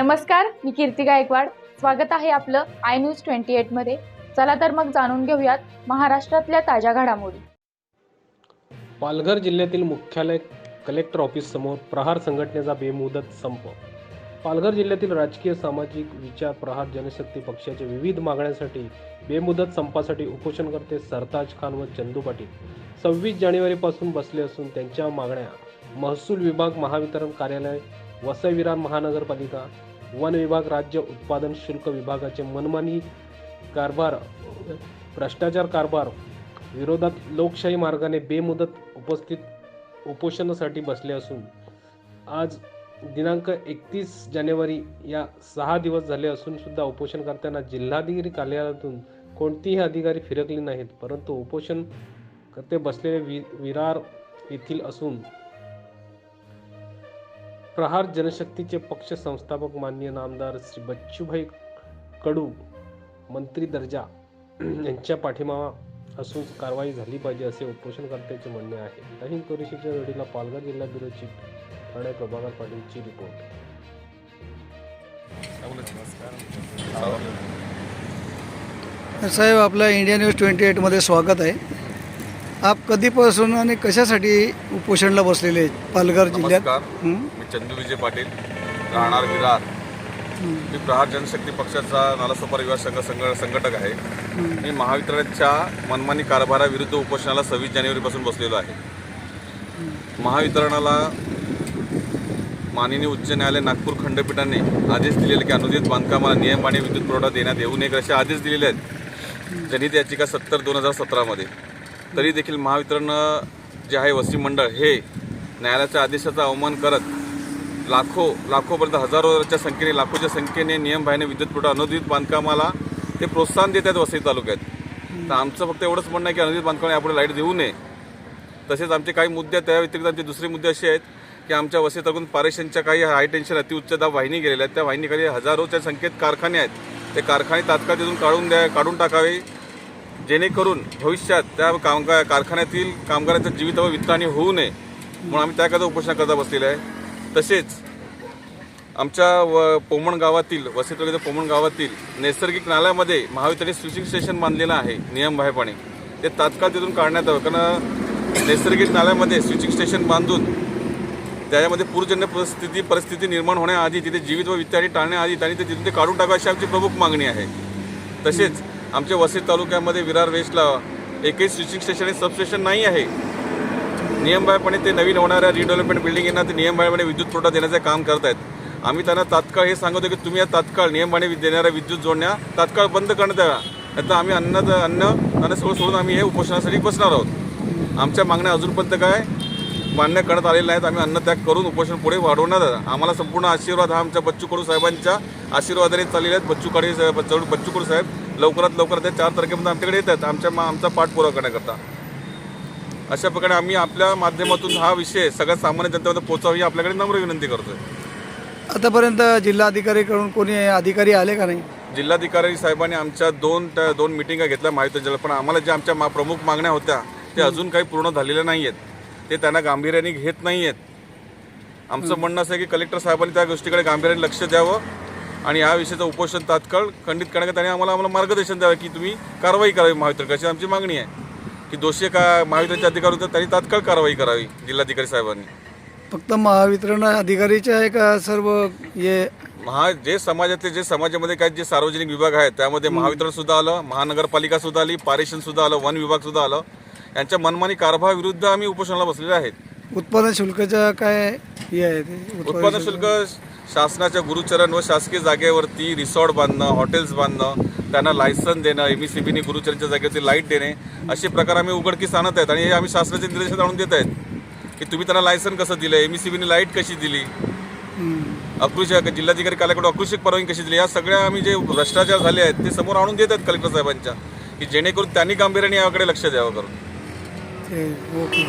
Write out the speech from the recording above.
नमस्कार मी कीर्ती गायकवाड. स्वागत आहे आपलं आय न्यूज ट्वेंटी एटमध्ये चला तर मग जाणून घेऊयात महाराष्ट्रातल्या ताज्या घडामोडी. पालघर जिल्ह्यातील मुख्यालय कलेक्टर ऑफिस समोर प्रहार संघटनेचा बेमुदत संप. पालघर जिल्ह्यातील राजकीय सामाजिक विचार प्रहार जनशक्ती पक्षाच्या विविध मागण्यांसाठी बेमुदत संपासाठी उपोषणकर्ते सरताज खान व चंदू पाटील सव्वीस जानेवारीपासून बसले असून त्यांच्या मागण्या महसूल विभाग महावितरण कार्यालय वसईविरार महानगरपालिका वन विभाग राज्य उत्पादन शुल्क विभागाचे मनमानी कारभार भ्रष्टाचार कारभार विरोधात लोकशाही मार्गाने बेमुदत उपस्थित उपोषणासाठी बसले असून आज दिनांक एकतीस जानेवारी या सहा दिवस झाले असून सुद्धा करताना जिल्हाधिकारी कार्यालयातून कोणतीही अधिकारी फिरकले नाहीत. परंतु उपोषण करते बसलेले वि विरार येथील असून प्रहार जनशक्तीचे पक्ष संस्थापक मान्य नामदार श्री बच्चूभाई कडू मंत्री दर्जा यांच्या पाठिंबा असून कारवाई झाली पाहिजे असे उपोषणकर्त्याचे म्हणणे आहे. दहीन कुरेशीच्या वेळीला पालघर जिल्हा ब्युरो चीफ ठाणे प्रभाकर पाटीलची रिपोर्ट. साहेब आपलं इंडिया न्यूज ट्वेंटी एटमध्ये स्वागत आहे. आप कधीपासून आणि कशासाठी उपोषणला बसलेले आहेत? पालघर जिल्ह्यात नमस्कार. हं? मी चंदू विजय पाटील राहणार विरार. मी प्रहार जनशक्ती पक्षाचा नालासोपारा युवा संघ संघ संघटक आहे. मी महावितरणच्या मनमानी कारभाराविरुद्ध उपोषणाला सव्वीस जानेवारीपासून बसलेलो आहे. महावितरणाला माननीय उच्च न्यायालय नागपूर खंडपीठाने आदेश दिलेले की अनुदानित बांधकामाला नियम आणि विद्युत पुरवठा देण्यात येऊ नये असे आदेश दिलेले आहेत. जनहित याचिका सत्तर दोन हजार सतरामध्ये. तरी देखील महावितरण जे आहे वसी मंडळ हे न्यायालयाच्या आदेशाचा अवमान करत लाखो लाखोपर्यंत हजारोच्या संख्येने लाखोच्या संख्येने नियमबाह्याने विद्युत पुरवठा अनुदित बांधकामाला ते प्रोत्साहन देत आहेत वसई तालुक्यात. तर आमचं फक्त एवढंच म्हणणं आहे की अनुदित बांधकामाला आपण लाइट देऊ नये. तसेच आमचे काही मुद्दे आहेत, त्या व्यतिरिक्त आमचे दुसरे मुद्दे असे आहेत की आमच्या वसई तालुक्यात पारेशनच्या काही हाय टेन्शन अतिउच्च दाब वाहिनी गेलेल्या आहेत. त्या वाहिनीखाली हजारोच्या संख्येत कारखाने आहेत. ते कारखाने तात्काळ तिथून काढून द्या काढून टाकावे. जेणेकरून भविष्यात त्या कामगार कारखान्यातील कामगारांचं जीवित व वित्तहानी होऊ नये म्हणून आम्ही त्याकरता उपोषण करता बसलेलं आहे. तसेच आमच्या व पोमण गावातील वसई तालुक्यातील पोमण गावातील नैसर्गिक नाल्यामध्ये महावितरण स्विचिंग स्टेशन बांधलेलं आहे नियमबाह्यपणे ते तात्काळ तिथून काढण्यात यावं. कारण नैसर्गिक नाल्यामध्ये स्विचिंग स्टेशन बांधून त्याच्यामध्ये पूरजन्य परिस्थिती परिस्थिती निर्माण होण्याआधी तिथे जीवित व वित्तहानी टाळण्याआधी त्यांनी ते तिथून ते काढून टाकावं अशी आमची प्रमुख मागणी आहे. तसेच आमच्या वसई तालुक्यामध्ये विरार वेस्टला एकही स्विचिंग स्टेशन आणि सबस्टेशन नाही आहे. नियमबाह्यपणे ते नवीन होणाऱ्या रिडेव्हलपमेंट बिल्डिंगींना ते नियमबाह्यपणे विद्युत पुरवठा देण्याचे काम करत आहेत आम्ही त्यांना तात्काळ हे सांगतो की तुम्ही या तात्काळ नियमबाह्य देणाऱ्या विद्युत जोडण्या तात्काळ बंद करण्यात द्या. आता आम्ही अन्न अन्न अन्न सगळं सोडून आम्ही हे उपोषणासाठी बसणार आहोत. आमच्या मागण्या अजूनपर्यंत काय? मान्य करण्यात आलेल्या नाहीत. आम्ही अन्नत्याग करून उपोषण पुढे वाढवणार आम्हाला संपूर्ण आशीर्वाद हा आमच्या बच्चू कडू साहेबांच्या आशीर्वादाने चाललेला आहेत बच्चू कडे साहेब बच्चू कडू साहेब. लवकरात लवकर त्या चार तारखेपर्यंत आमच्याकडे येतात. आमच्या मा- आमचा पाठपुरावा करण्याकरता. अशा प्रकारे आम्ही आपल्या माध्यमातून हा विषय सगळ्या सामान्य जनतेमध्ये पोहोचावी ही आपल्याकडे नम्र विनंती करतोय. आतापर्यंत जिल्हाधिकारीकडून कोणी अधिकारी आले का नाही? जिल्हाधिकारी साहेबांनी आमच्या दोन त्या दोन मिटिंगा घेतल्या महायुतीच्या पण आम्हाला ज्या आमच्या मा प्रमुख मागण्या होत्या त्या अजून काही पूर्ण झालेल्या नाही आहेत ते त्यांना गांभीर्याने घेत नाही आहेत आमचं म्हणणं असं आहे की कलेक्टर साहेबांनी त्या गोष्टीकडे गांभीर्याने लक्ष द्यावं. आणि या विषयाचं उपोषण तात्काळ खंडित करण्यात त्यांनी आम्हाला आम्हाला मार्गदर्शन द्यावं की तुम्ही कारवाई करावी महावितरण अशी आमची मागणी आहे. की दोषी का महावितरणचे अधिकारी होते त्यांनी तात्काळ कारवाई करावी जिल्हाधिकारी साहेबांनी. फक्त महावितरण अधिकारीचे आहे का सर्व हे? महा जे समाजातले जे समाजामध्ये काही जे सार्वजनिक विभाग आहेत त्यामध्ये महावितरण सुद्धा आलं महानगरपालिका सुद्धा आली पारेषण सुद्धा आलं वन विभाग सुद्धा आलं. यांच्या मनमानी कारभाराविरुद्ध आम्ही उपोषणाला बसलेले आहेत. उत्पादन शुल्काचं काय हे आहे ते? उत्पादन शुल्क शासनाच्या गुरुचरण व शासकीय जागेवरती रिसॉर्ट बांधणं हॉटेल्स बांधणं त्यांना लायसन देणं एम ई सी बीने गुरुचरणच्या जागेवरती लाइट देणे असे प्रकार आम्ही उघडकीस आणत आहेत आणि हे आम्ही शासनाच्या निर्देशात आणून देत आहेत. की तुम्ही त्यांना लायसन कसं दिलं? एम ई सी बीने लाइट कशी दिली? अकृषक जिल्हाधिकारी कार्यालयाकडून अकृषक परवानगी कशी दिली? या सगळ्या आम्ही जे भ्रष्टाचार झाले आहेत ते समोर आणून देत आहेत कलेक्टर साहेबांच्या. की जेणेकरून त्यांनी गांभीर्याने याकडे लक्ष द्यावं करून. ओके.